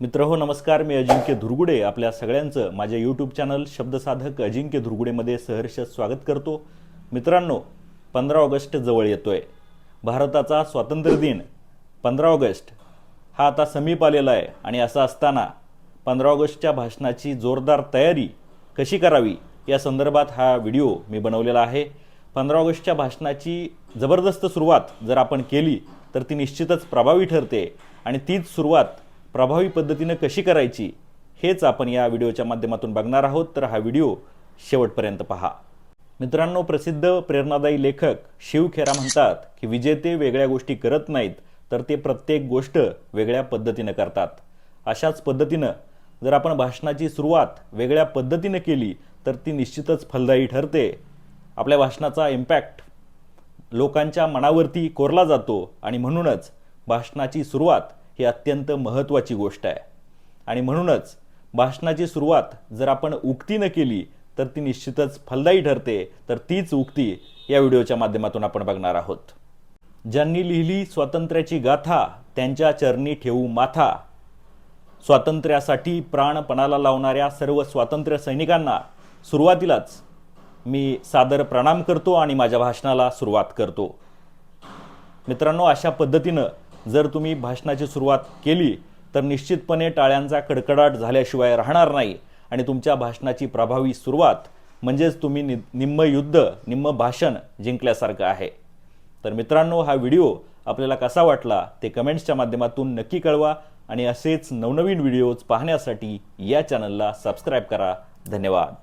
मित्र हो नमस्कार. मी अजिंक्य धुरगुडे. आपल्या सगळ्यांचं माझ्या यूट्यूब चॅनल शब्दसाधक अजिंक्य धुरगुडेमध्ये सहर्ष स्वागत करतो. मित्रांनो पंधरा ऑगस्ट जवळ येतोय. भारताचा स्वातंत्र्य दिन पंधरा ऑगस्ट. हा आता समीप आलेला आहे आणि असं असताना पंधरा ऑगस्टच्या भाषणाची जोरदार तयारी कशी करावी या संदर्भात हा व्हिडिओ मी बनवलेला आहे. पंधरा ऑगस्टच्या भाषणाची जबरदस्त सुरुवात जर आपण केली तर ती निश्चितच प्रभावी ठरते आणि तीच सुरुवात प्रभावी पद्धतीनं कशी करायची हेच आपण या व्हिडिओच्या माध्यमातून बघणार आहोत. तर हा व्हिडिओ शेवटपर्यंत पहा. मित्रांनो प्रसिद्ध प्रेरणादायी लेखक शिव खेरा म्हणतात की विजेते वेगळ्या गोष्टी करत नाहीत तर ते प्रत्येक गोष्ट वेगळ्या पद्धतीनं करतात. अशाच पद्धतीनं जर आपण भाषणाची सुरुवात वेगळ्या पद्धतीनं केली तर ती निश्चितच फलदायी ठरते. आपल्या भाषणाचा इम्पॅक्ट लोकांच्या मनावरती कोरला जातो आणि म्हणूनच भाषणाची सुरुवात ही अत्यंत महत्त्वाची गोष्ट आहे. आणि म्हणूनच भाषणाची सुरुवात जर आपण उक्तीनं केली तर ती निश्चितच फलदायी ठरते. तर तीच उक्ती या व्हिडिओच्या माध्यमातून आपण बघणार आहोत. ज्यांनी लिहिली स्वातंत्र्याची गाथा त्यांच्या चरणी ठेवू माथा. स्वातंत्र्यासाठी प्राणपणाला लावणाऱ्या सर्व स्वातंत्र्य सैनिकांना सुरुवातीलाच मी सादर प्रणाम करतो आणि माझ्या भाषणाला सुरुवात करतो. मित्रांनो अशा पद्धतीनं जर तुम्ही भाषणाची सुरुवात केली तर निश्चितपणे टाळ्यांचा कडकडाट झाल्याशिवाय राहणार नाही आणि तुमच्या भाषणाची प्रभावी सुरुवात म्हणजेच तुम्ही नि निम्म युद्ध निम्म भाषण जिंकल्यासारखं आहे. तर मित्रांनो हा व्हिडिओ आपल्याला कसा वाटला ते कमेंट्सच्या माध्यमातून नक्की कळवा आणि असेच नवनवीन व्हिडिओज पाहण्यासाठी या चॅनलला सबस्क्राईब करा. धन्यवाद.